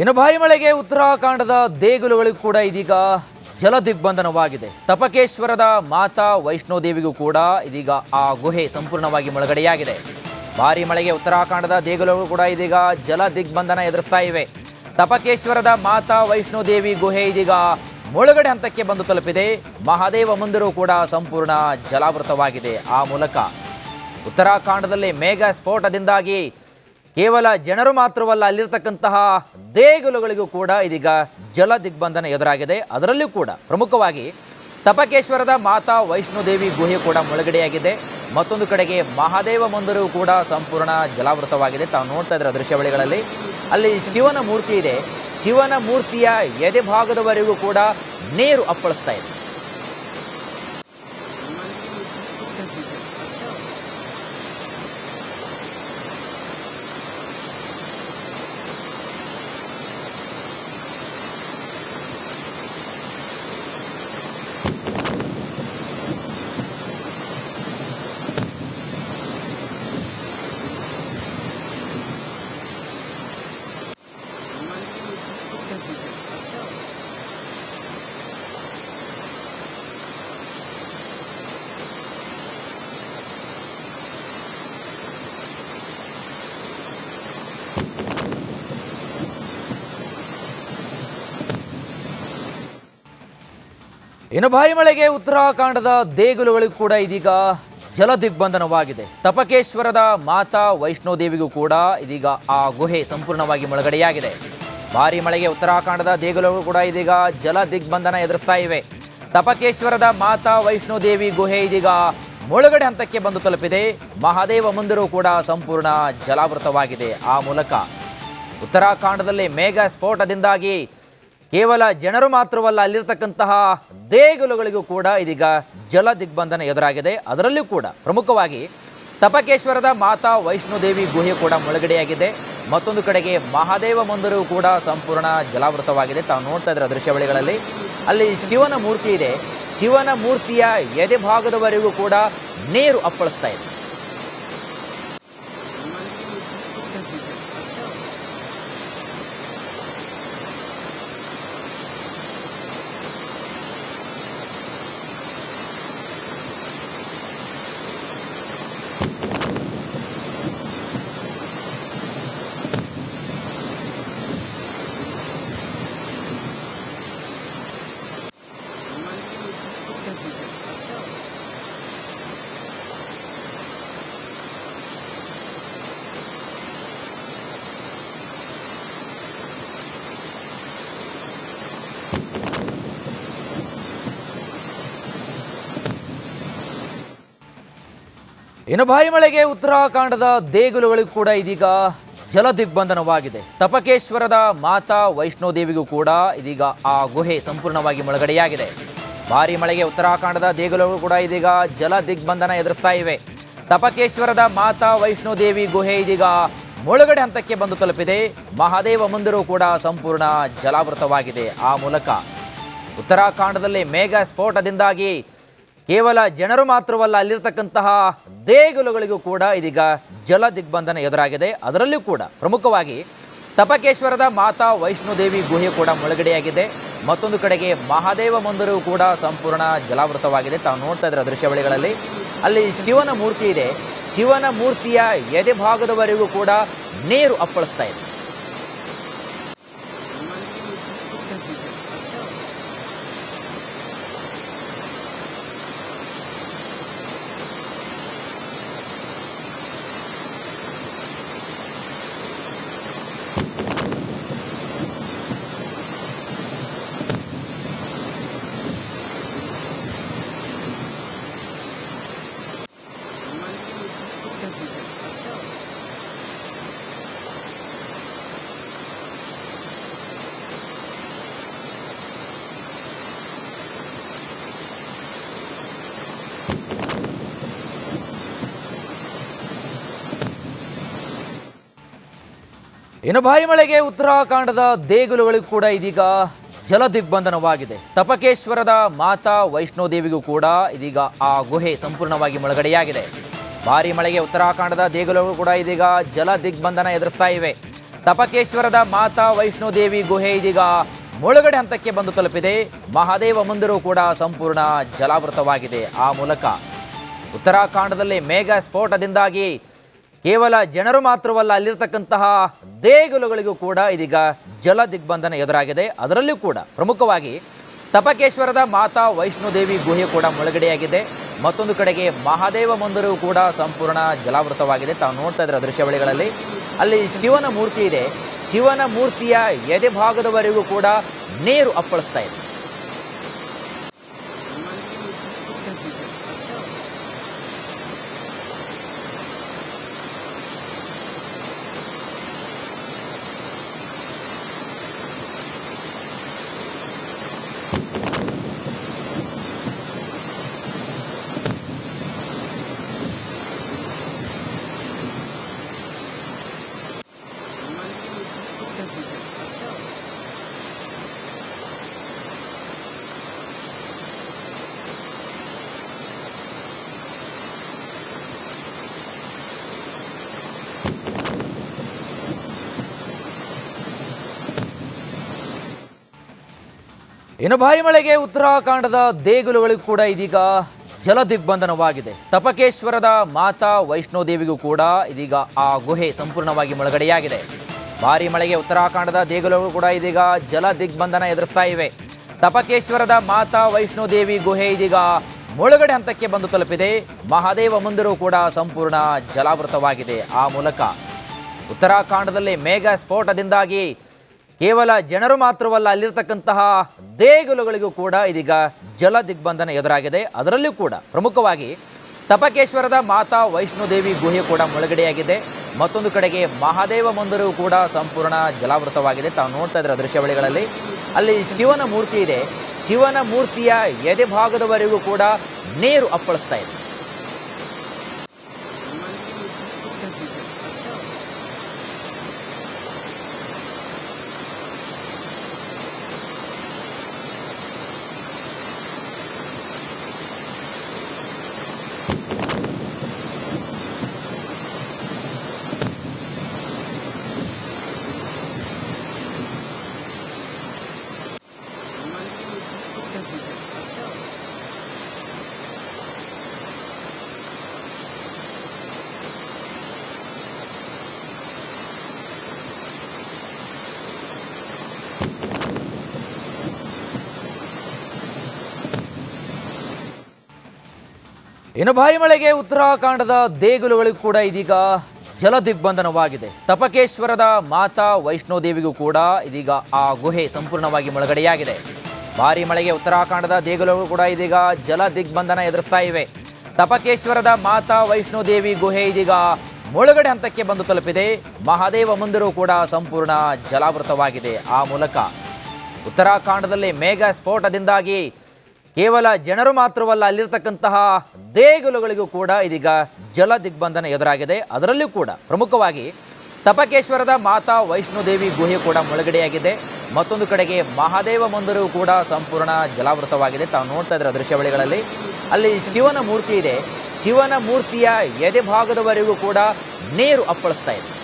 ಇನ್ನು ಭಾರಿ ಮಳೆಗೆ ಉತ್ತರಾಖಂಡದ ದೇಗುಲಗಳಿಗೂ ಕೂಡ ಇದೀಗ ಜಲ ದಿಗ್ಬಂಧನವಾಗಿದೆ ತಪಕೇಶ್ವರದ ಮಾತಾ ವೈಷ್ಣೋದೇವಿಗೂ ಕೂಡ ಇದೀಗ ಆ ಗುಹೆ ಸಂಪೂರ್ಣವಾಗಿ ಮುಳುಗಡೆಯಾಗಿದೆ. ಭಾರಿ ಮಳೆಗೆ ಉತ್ತರಾಖಂಡದ ದೇಗುಲಗಳು ಕೂಡ ಇದೀಗ ಜಲ ದಿಗ್ಬಂಧನ ಎದುರಿಸ್ತಾ ಇವೆ. ತಪಕೇಶ್ವರದ ಮಾತಾ ವೈಷ್ಣೋದೇವಿ ಗುಹೆ ಇದೀಗ ಮುಳುಗಡೆ ಹಂತಕ್ಕೆ ಬಂದು ತಲುಪಿದೆ. ಮಹಾದೇವ ಮಂದಿರವು ಕೂಡ ಸಂಪೂರ್ಣ ಜಲಾವೃತವಾಗಿದೆ ಆ ಮೂಲಕ. ಉತ್ತರಾಖಂಡದಲ್ಲಿ ಮೇಘ ಸ್ಫೋಟದಿಂದಾಗಿ ಕೇವಲ ಜನರು ಮಾತ್ರವಲ್ಲ, ಅಲ್ಲಿರ್ತಕ್ಕಂತಹ ದೇಗುಲಗಳಿಗೂ ಕೂಡ ಇದೀಗ ಜಲ ದಿಗ್ಬಂಧನ ಎದುರಾಗಿದೆ. ಅದರಲ್ಲೂ ಕೂಡ ಪ್ರಮುಖವಾಗಿ ತಪಕೇಶ್ವರದ ಮಾತಾ ವೈಷ್ಣೋದೇವಿ ಗುಹೆ ಕೂಡ ಮುಳುಗಡೆಯಾಗಿದೆ. ಮತ್ತೊಂದು ಕಡೆಗೆ ಮಹಾದೇವ ಮಂದಿರವು ಕೂಡ ಸಂಪೂರ್ಣ ಜಲಾವೃತವಾಗಿದೆ. ತಾವು ನೋಡ್ತಾ ಇದ್ರೆ ದೃಶ್ಯಾವಳಿಗಳಲ್ಲಿ? ಅಲ್ಲಿ ಶಿವನ ಮೂರ್ತಿ ಇದೆ. ಶಿವನ ಮೂರ್ತಿಯ ಎದೆ ಭಾಗದವರೆಗೂ ಕೂಡ ನೀರು ಅಪ್ಪಳಿಸ್ತಾ ಇದೆ. ಇನ್ನು ಭಾರಿ ಮಳೆಗೆ ಉತ್ತರಾಖಂಡದ ದೇಗುಲಗಳಿಗೂ ಕೂಡ ಇದೀಗ ಜಲ ದಿಗ್ಬಂಧನವಾಗಿದೆ ತಪಕೇಶ್ವರದ ಮಾತಾ ವೈಷ್ಣೋದೇವಿಗೂ ಕೂಡ ಇದೀಗ ಆ ಗುಹೆ ಸಂಪೂರ್ಣವಾಗಿ ಮುಳುಗಡೆಯಾಗಿದೆ. ಭಾರಿ ಮಳೆಗೆ ಉತ್ತರಾಖಂಡದ ದೇಗುಲಗಳು ಕೂಡ ಇದೀಗ ಜಲ ದಿಗ್ಬಂಧನ ಎದುರಿಸ್ತಾ ಇವೆ. ತಪಕೇಶ್ವರದ ಮಾತಾ ವೈಷ್ಣೋದೇವಿ ಗುಹೆ ಇದೀಗ ಮುಳುಗಡೆ ಹಂತಕ್ಕೆ ಬಂದು ತಲುಪಿದೆ. ಮಹಾದೇವ ಮಂದಿರವು ಕೂಡ ಸಂಪೂರ್ಣ ಜಲಾವೃತವಾಗಿದೆ ಆ ಮೂಲಕ. ಉತ್ತರಾಖಂಡದಲ್ಲಿ ಮೇಘ ಸ್ಫೋಟದಿಂದಾಗಿ ಕೇವಲ ಜನರು ಮಾತ್ರವಲ್ಲ, ಅಲ್ಲಿರ್ತಕ್ಕಂತಹ ದೇಗುಲಗಳಿಗೂ ಕೂಡ ಇದೀಗ ಜಲ ದಿಗ್ಬಂಧನ ಎದುರಾಗಿದೆ. ಅದರಲ್ಲೂ ಕೂಡ ಪ್ರಮುಖವಾಗಿ ತಪಕೇಶ್ವರದ ಮಾತಾ ವೈಷ್ಣೋದೇವಿ ಗುಹೆ ಕೂಡ ಮುಳುಗಡೆಯಾಗಿದೆ. ಮತ್ತೊಂದು ಕಡೆಗೆ ಮಹಾದೇವ ಮಂದಿರವು ಕೂಡ ಸಂಪೂರ್ಣ ಜಲಾವೃತವಾಗಿದೆ. ತಾವು ನೋಡ್ತಾ ಇದ್ರೆ ದೃಶ್ಯಾವಳಿಗಳಲ್ಲಿ ಅಲ್ಲಿ ಶಿವನ ಮೂರ್ತಿ ಇದೆ. ಶಿವನ ಮೂರ್ತಿಯ ಎದೆ ಭಾಗದವರೆಗೂ ಕೂಡ ನೀರು ಅಪ್ಪಳಿಸ್ತಾ ಇದೆ. ಇನ್ನು ಭಾರಿ ಮಳೆಗೆ ಉತ್ತರಾಖಂಡದ ದೇಗುಲಗಳಿಗೂ ಕೂಡ ಇದೀಗ ಜಲ ದಿಗ್ಬಂಧನವಾಗಿದೆ ತಪಕೇಶ್ವರದ ಮಾತಾ ವೈಷ್ಣೋದೇವಿಗೂ ಕೂಡ ಇದೀಗ ಆ ಗುಹೆ ಸಂಪೂರ್ಣವಾಗಿ ಮುಳುಗಡೆಯಾಗಿದೆ. ಭಾರಿ ಮಳೆಗೆ ಉತ್ತರಾಖಂಡದ ದೇಗುಲಗಳು ಕೂಡ ಇದೀಗ ಜಲ ದಿಗ್ಬಂಧನ ಎದುರಿಸ್ತಾ ಇವೆ. ತಪಕೇಶ್ವರದ ಮಾತಾ ವೈಷ್ಣೋದೇವಿ ಗುಹೆ ಇದೀಗ ಮುಳುಗಡೆ ಹಂತಕ್ಕೆ ಬಂದು ತಲುಪಿದೆ. ಮಹಾದೇವ ಮಂದಿರವು ಕೂಡ ಸಂಪೂರ್ಣ ಜಲಾವೃತವಾಗಿದೆ ಆ ಮೂಲಕ. ಉತ್ತರಾಖಂಡದಲ್ಲಿ ಮೇಘ ಸ್ಫೋಟದಿಂದಾಗಿ ಕೇವಲ ಜನರು ಮಾತ್ರವಲ್ಲ, ಅಲ್ಲಿರ್ತಕ್ಕಂತಹ ದೇಗುಲಗಳಿಗೂ ಕೂಡ ಇದೀಗ ಜಲ ದಿಗ್ಬಂಧನ ಎದುರಾಗಿದೆ. ಅದರಲ್ಲೂ ಕೂಡ ಪ್ರಮುಖವಾಗಿ ತಪಕೇಶ್ವರದ ಮಾತಾ ವೈಷ್ಣೋದೇವಿ ಗುಹೆ ಕೂಡ ಮುಳುಗಡೆಯಾಗಿದೆ. ಮತ್ತೊಂದು ಕಡೆಗೆ ಮಹಾದೇವ ಮಂದಿರವು ಕೂಡ ಸಂಪೂರ್ಣ ಜಲಾವೃತವಾಗಿದೆ. ತಾವು ನೋಡ್ತಾ ಇದ್ರೆ ದೃಶ್ಯಾವಳಿಗಳಲ್ಲಿ ಅಲ್ಲಿ ಶಿವನ ಮೂರ್ತಿ ಇದೆ. ಶಿವನ ಮೂರ್ತಿಯ ಎದೆ ಭಾಗದವರೆಗೂ ಕೂಡ ನೀರು ಅಪ್ಪಳಿಸ್ತಾ ಇದೆ. ಇನ್ನು ಭಾರಿ ಮಳೆಗೆ ಉತ್ತರಾಖಂಡದ ದೇಗುಲಗಳಿಗೂ ಕೂಡ ಇದೀಗ ಜಲ ದಿಗ್ಬಂಧನವಾಗಿದೆ ತಪಕೇಶ್ವರದ ಮಾತಾ ವೈಷ್ಣೋದೇವಿಗೂ ಕೂಡ ಇದೀಗ ಆ ಗುಹೆ ಸಂಪೂರ್ಣವಾಗಿ ಮುಳುಗಡೆಯಾಗಿದೆ. ಭಾರಿ ಮಳೆಗೆ ಉತ್ತರಾಖಂಡದ ದೇಗುಲಗಳು ಕೂಡ ಇದೀಗ ಜಲ ದಿಗ್ಬಂಧನ ಎದುರಿಸ್ತಾ ಇವೆ. ತಪಕೇಶ್ವರದ ಮಾತಾ ವೈಷ್ಣೋದೇವಿ ಗುಹೆ ಇದೀಗ ಮುಳುಗಡೆ ಹಂತಕ್ಕೆ ಬಂದು ತಲುಪಿದೆ. ಮಹಾದೇವ ಮಂದಿರವು ಕೂಡ ಸಂಪೂರ್ಣ ಜಲಾವೃತವಾಗಿದೆ ಆ ಮೂಲಕ. ಉತ್ತರಾಖಂಡದಲ್ಲಿ ಮೇಘ ಸ್ಫೋಟದಿಂದಾಗಿ ಕೇವಲ ಜನರು ಮಾತ್ರವಲ್ಲ, ಅಲ್ಲಿರ್ತಕ್ಕಂತಹ ದೇಗುಲಗಳಿಗೂ ಕೂಡ ಇದೀಗ ಜಲ ದಿಗ್ಬಂಧನ ಎದುರಾಗಿದೆ. ಅದರಲ್ಲೂ ಕೂಡ ಪ್ರಮುಖವಾಗಿ ತಪಕೇಶ್ವರದ ಮಾತಾ ವೈಷ್ಣೋದೇವಿ ಗುಹೆ ಕೂಡ ಮುಳುಗಡೆಯಾಗಿದೆ. ಮತ್ತೊಂದು ಕಡೆಗೆ ಮಹಾದೇವ ಮಂದಿರವು ಕೂಡ ಸಂಪೂರ್ಣ ಜಲಾವೃತವಾಗಿದೆ. ತಾವು ನೋಡ್ತಾ ಇದ್ರೆ ದೃಶ್ಯಾವಳಿಗಳಲ್ಲಿ ಅಲ್ಲಿ ಶಿವನ ಮೂರ್ತಿ ಇದೆ. ಶಿವನ ಮೂರ್ತಿಯ ಎದೆ ಭಾಗದವರೆಗೂ ಕೂಡ ನೀರು ಅಪ್ಪಳಿಸ್ತಾ ಇದೆ. ಇನ್ನು ಭಾರಿ ಮಳೆಗೆ ಉತ್ತರಾಖಂಡದ ದೇಗುಲಗಳಿಗೂ ಕೂಡ ಇದೀಗ ಜಲ ದಿಗ್ಬಂಧನವಾಗಿದೆ ತಪಕೇಶ್ವರದ ಮಾತಾ ವೈಷ್ಣೋದೇವಿಗೂ ಕೂಡ ಇದೀಗ ಆ ಗುಹೆ ಸಂಪೂರ್ಣವಾಗಿ ಮುಳುಗಡೆಯಾಗಿದೆ. ಭಾರಿ ಮಳೆಗೆ ಉತ್ತರಾಖಂಡದ ದೇಗುಲಗಳು ಕೂಡ ಇದೀಗ ಜಲ ದಿಗ್ಬಂಧನ ಎದುರಿಸ್ತಾ ಇವೆ. ತಪಕೇಶ್ವರದ ಮಾತಾ ವೈಷ್ಣೋದೇವಿ ಗುಹೆ ಇದೀಗ ಮುಳುಗಡೆ ಹಂತಕ್ಕೆ ಬಂದು ತಲುಪಿದೆ. ಮಹಾದೇವ ಮಂದಿರವು ಕೂಡ ಸಂಪೂರ್ಣ ಜಲಾವೃತವಾಗಿದೆ ಆ ಮೂಲಕ. ಉತ್ತರಾಖಂಡದಲ್ಲಿ ಮೇಘ ಸ್ಫೋಟದಿಂದಾಗಿ ಕೇವಲ ಜನರು ಮಾತ್ರವಲ್ಲ, ಅಲ್ಲಿರ್ತಕ್ಕಂತಹ ದೇಗುಲಗಳಿಗೂ ಕೂಡ ಇದೀಗ ಜಲ ದಿಗ್ಬಂಧನ ಎದುರಾಗಿದೆ. ಅದರಲ್ಲೂ ಕೂಡ ಪ್ರಮುಖವಾಗಿ ತಪಕೇಶ್ವರದ ಮಾತಾ ವೈಷ್ಣೋದೇವಿ ಗುಹೆ ಕೂಡ ಮುಳುಗಡೆಯಾಗಿದೆ. ಮತ್ತೊಂದು ಕಡೆಗೆ ಮಹಾದೇವ ಮಂದಿರವು ಕೂಡ ಸಂಪೂರ್ಣ ಜಲಾವೃತವಾಗಿದೆ. ತಾವು ನೋಡ್ತಾ ಇದ್ರೆ ದೃಶ್ಯಾವಳಿಗಳಲ್ಲಿ ಅಲ್ಲಿ ಶಿವನ ಮೂರ್ತಿ ಇದೆ. ಶಿವನ ಮೂರ್ತಿಯ ಎದೆ ಭಾಗದವರೆಗೂ ಕೂಡ ನೀರು ಅಪ್ಪಳಿಸ್ತಾ ಇದೆ. ಇನ್ನು ಭಾರಿ ಮಳೆಗೆ ಉತ್ತರಾಖಂಡದ ದೇಗುಲಗಳಿಗೂ ಕೂಡ ಇದೀಗ ಜಲ ದಿಗ್ಬಂಧನವಾಗಿದೆ ತಪಕೇಶ್ವರದ ಮಾತಾ ವೈಷ್ಣೋದೇವಿಗೂ ಕೂಡ ಇದೀಗ ಆ ಗುಹೆ ಸಂಪೂರ್ಣವಾಗಿ ಮುಳುಗಡೆಯಾಗಿದೆ. ಭಾರಿ ಮಳೆಗೆ ಉತ್ತರಾಖಂಡದ ದೇಗುಲಗಳು ಕೂಡ ಇದೀಗ ಜಲ ದಿಗ್ಬಂಧನ ಎದುರಿಸ್ತಾ ಇವೆ. ತಪಕೇಶ್ವರದ ಮಾತಾ ವೈಷ್ಣೋದೇವಿ ಗುಹೆ ಇದೀಗ ಮುಳುಗಡೆ ಹಂತಕ್ಕೆ ಬಂದು ತಲುಪಿದೆ. ಮಹಾದೇವ ಮಂದಿರವು ಕೂಡ ಸಂಪೂರ್ಣ ಜಲಾವೃತವಾಗಿದೆ ಆ ಮೂಲಕ. ಉತ್ತರಾಖಂಡದಲ್ಲಿ ಮೇಘ ಸ್ಫೋಟದಿಂದಾಗಿ ಕೇವಲ ಜನರು ಮಾತ್ರವಲ್ಲ, ಅಲ್ಲಿರ್ತಕ್ಕಂತಹ ದೇಗುಲಗಳಿಗೂ ಕೂಡ ಇದೀಗ ಜಲ ದಿಗ್ಬಂಧನ ಎದುರಾಗಿದೆ. ಅದರಲ್ಲೂ ಕೂಡ ಪ್ರಮುಖವಾಗಿ ತಪಕೇಶ್ವರದ ಮಾತಾ ವೈಷ್ಣೋದೇವಿ ಗುಹೆ ಕೂಡ ಮುಳುಗಡೆಯಾಗಿದೆ. ಮತ್ತೊಂದು ಕಡೆಗೆ ಮಹಾದೇವ ಮಂದಿರವು ಕೂಡ ಸಂಪೂರ್ಣ ಜಲಾವೃತವಾಗಿದೆ. ತಾವು ನೋಡ್ತಾ ಇದ್ರೆ ದೃಶ್ಯಾವಳಿಗಳಲ್ಲಿ? ಅಲ್ಲಿ ಶಿವನ ಮೂರ್ತಿ ಇದೆ. ಶಿವನ ಮೂರ್ತಿಯ ಎದೆ ಭಾಗದವರೆಗೂ ಕೂಡ ನೀರು ಅಪ್ಪಳಿಸ್ತಾ ಇದೆ.